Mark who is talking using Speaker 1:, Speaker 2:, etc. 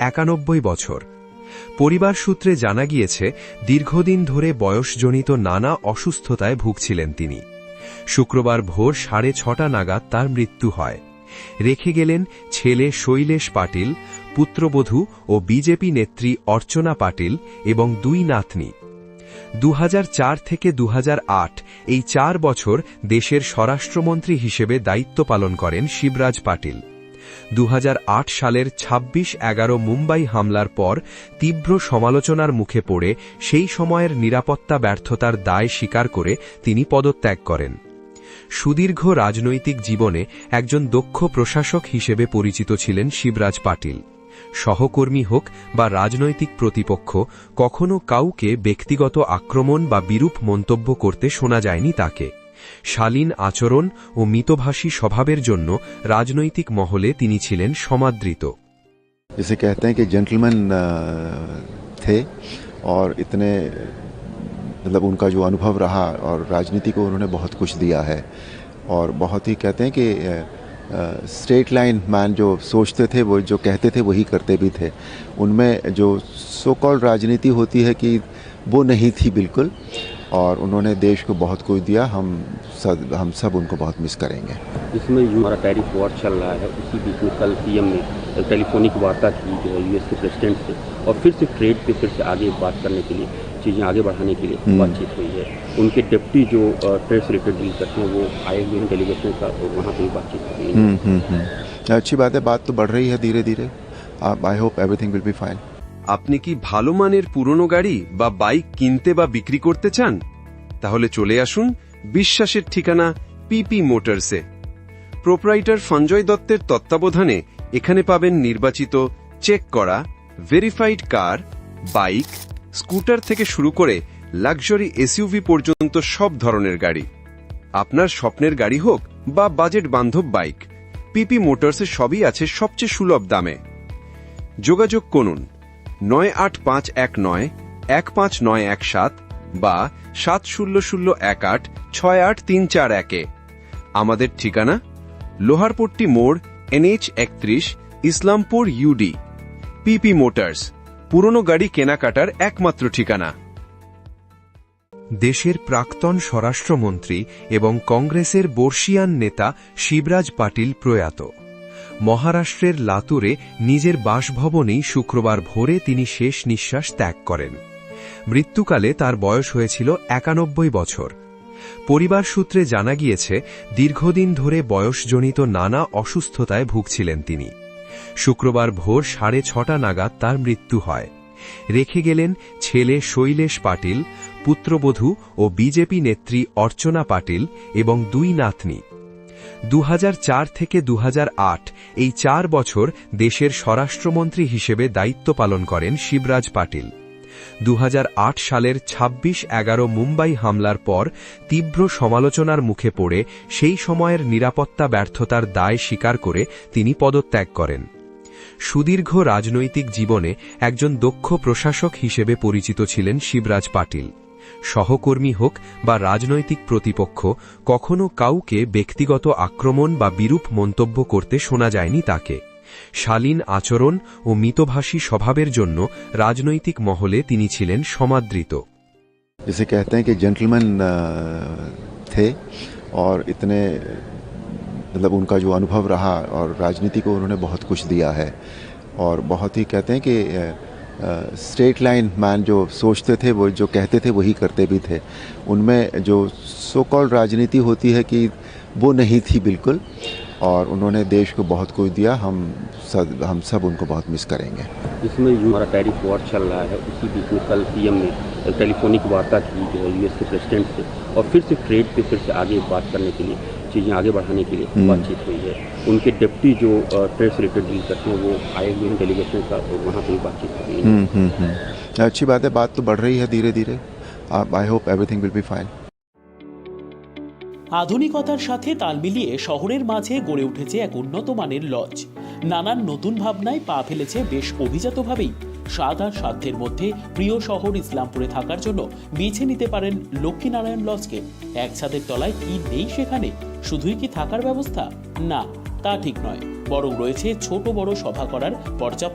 Speaker 1: একানব্বই বছর। পরিবার সূত্রে জানা গিয়েছে, দীর্ঘদিন ধরে বয়সজনিত নানা অসুস্থতায় ভুগছিলেন তিনি। শুক্রবার ভোর সাড়ে ছটা নাগাদ তার মৃত্যু হয়। রেখে গেলেন ছেলে শৈলেশ পাটিল, পুত্রবধূ ও বিজেপি নেত্রী অর্চনা পাটিল এবং দুই নাতনি। দুহাজার চার থেকে দুহাজার আট এই চার বছর দেশের স্বরাষ্ট্রমন্ত্রী হিসেবে দায়িত্ব পালন করেন শিবরাজ পাটিল। দু হাজার আট সালের ২৬ এগারো মুম্বাই হামলার পর তীব্র সমালোচনার মুখে পড়ে সেই সময়ের নিরাপত্তা ব্যর্থতার দায় স্বীকার করে তিনি পদত্যাগ করেন। সুদীর্ঘ রাজনৈতিক জীবনে একজন দক্ষ প্রশাসক হিসেবে পরিচিত ছিলেন শিবরাজ পাটিল। সহকর্মী হোক বা রাজনৈতিক প্রতিপক্ষ, কখনো কাউকে ব্যক্তিগত আক্রমণ বা বিরূপ মন্তব্য করতে শোনা যায়নি তাকে। শালীন আচরণ ও মিতভাষী স্বভাবের জন্য রাজনৈতিক মহলে তিনি ছিলেন সমাদৃত
Speaker 2: जिसे कहते हैं कि जेंटलमैन थे और इतने मतलब उनका जो अनुभव रहा और राजनीति को उन्होंने बहुत कुछ दिया है और बहुत ही कहते हैं कि स्ट्रेट लाइन मैन जो सोचते थे वो जो कहते थे वही करते भी थे उनमें जो सो कॉल्ड राजनीति होती है कि वो नहीं थी बिल्कुल और उन्होंने देश को बहुत कुछ दिया। हम सब हम सब उनको बहुत मिस करेंगे।
Speaker 3: इसमें जो हमारा टैरिफ वॉर चल रहा है उसी बीच में कल पीएम ने टेलीफोनिक वार्ता की जो है यूएस के प्रेसिडेंट से और फिर से ट्रेड पे फिर से आगे बात करने के लिए चीज़ें आगे बढ़ाने के लिए
Speaker 2: हम्म।
Speaker 3: बातचीत हुई है। उनके डिप्टी जो ट्रेड से रिलेटेड डील करते हैं वो आए हुए हैं डेलीगेशन का वहाँ पर भी बातचीत हुई है।
Speaker 2: हम्म हम्म अच्छी बात है बात तो बढ़ रही है धीरे धीरे I hope everything will be fine
Speaker 1: আপনি কি ভালো মানের পুরনো গাড়ি বা বাইক কিনতে বা বিক্রি করতে চান? তাহলে চলে আসুন বিশ্বাসের ঠিকানা পিপি মোটরসে প্রোপ্রাইটার সঞ্জয় দত্তের তত্ত্বাবধানে এখানে পাবেন নির্বাচিত চেক করা ভেরিফাইড কার বাইক স্কুটার থেকে শুরু করে লাক্সারি এসইউভি পর্যন্ত সব ধরনের গাড়ি। আপনার স্বপ্নের গাড়ি হোক বা বাজেট বান্ধব বাইক পিপি মোটরসে সবই আছে সবচেয়ে সুলভ দামে। যোগাযোগ করুন নয় আট পাঁচ এক নয় এক পাঁচ নয় এক সাত বা সাত শূন্য শূন্য এক আট ছয় আট তিন চার একে আমাদের ঠিকানা লোহারপট্টি মোড়, এনএইচ একত্রিশ, ইসলামপুর, ইউডি। পিপি মোটরস, পুরনো গাড়ি কেনাকাটার একমাত্র ঠিকানা। দেশের প্রাক্তন স্বরাষ্ট্রমন্ত্রী এবং কংগ্রেসের বর্ষিয়ান নেতা শিবরাজ পাটিল প্রয়াত। মহারাষ্ট্রের লাতুরে নিজের বাসভবনেই শুক্রবার ভোরে তিনি শেষ নিঃশ্বাস ত্যাগ করেন। মৃত্যুকালে তার বয়স হয়েছিল একানব্বই বছর। পরিবার সূত্রে জানা গিয়েছে, দীর্ঘদিন ধরে বয়সজনিত নানা অসুস্থতায় ভুগছিলেন তিনি। শুক্রবার ভোর সাড়ে ছটা নাগাদ তার মৃত্যু হয়। রেখে গেলেন ছেলে শৈলেশ পাটিল, পুত্রবধূ ও বিজেপি নেত্রী অর্চনা পাটিল এবং দুই নাতনি। দুহাজার চার থেকে দুহাজার আট, এই চার বছর দেশের স্বরাষ্ট্রমন্ত্রী হিসেবে দায়িত্ব পালন করেন শিবরাজ পাটিল। দুহাজার আট সালের ২৬ এগারো মুম্বাই হামলার পর তীব্র সমালোচনার মুখে পড়ে সেই সময়ের নিরাপত্তা ব্যর্থতার দায় স্বীকার করে তিনি পদত্যাগ করেন। সুদীর্ঘ রাজনৈতিক জীবনে একজন দক্ষ প্রশাসক হিসেবে পরিচিত ছিলেন শিবরাজ পাটিল। সহকর্মী হোক বা রাজনৈতিক প্রতিপক্ষ কখনো কাউকে ব্যক্তিগত আক্রমণ বা বিরূপ মন্তব্য করতে শোনা যায়নি তাকে শালীন আচরণ ও মিতভাষী স্বভাবের জন্য রাজনৈতিক মহলে তিনি ছিলেন সমাদৃত
Speaker 2: जिसे कहते हैं कि जेंटलमैन थे और इतने मतलब उनका जो अनुभव रहा और राजनीति को उन्होंने बहुत कुछ दिया है और बहुत ही कहते हैं कि स्ट्रेट लाइन मैन जो सोचते थे, वो जो कहते थे, वही करते भी थे। उनमें जो सो कॉल्ड राजनीति होती है कि वो नहीं थी बिल्कुल, और उन्होंने देश को बहुत कुछ दिया, हम सब हम सब उनको बहुत मिस करेंगे।
Speaker 3: इसमें जो हमारा टैरिफ वॉर चल रहा है, उसी बीच में कल पीएम ने टेलीफोनिक वार्ता की जो है यूएस के प्रेसिडेंट से, और फिर से ट्रेड पे फिर से आगे बात करने के लिए चीज़ें आगे बढ़ाने के लिए
Speaker 2: हम्म।
Speaker 3: बातचीत हुई है उनके डिप्टी जो ट्रेड से रिलेटेड डील करते हैं वो आए हुए हैं डेलीगेशन का तो वहाँ पे भी बातचीत हुई है
Speaker 2: हम्म हम्म हम्म अच्छी बात है बात तो बढ़ रही है धीरे धीरे I hope everything will be fine
Speaker 4: আধুনিকতার সাথে তাল মিলিয়ে শহরের মাঝে গড়ে উঠেছে এক উন্নত মানের লজ নানান নতুন ভাবনায় পা ফেলেছে বেশ অভিজাতভাবেই স্বাদ আর সাধ্যের মধ্যে প্রিয় শহর ইসলামপুরে থাকার জন্য বেছে নিতে পারেন লক্ষ্মীনারায়ণ লজকে। এক ছাদের তলায় কি নেই সেখানে? শুধুই কি থাকার ব্যবস্থা? না, তা ঠিক নয়। বরং রয়েছে ছোট বড় সভা করার পর্যাপ্ত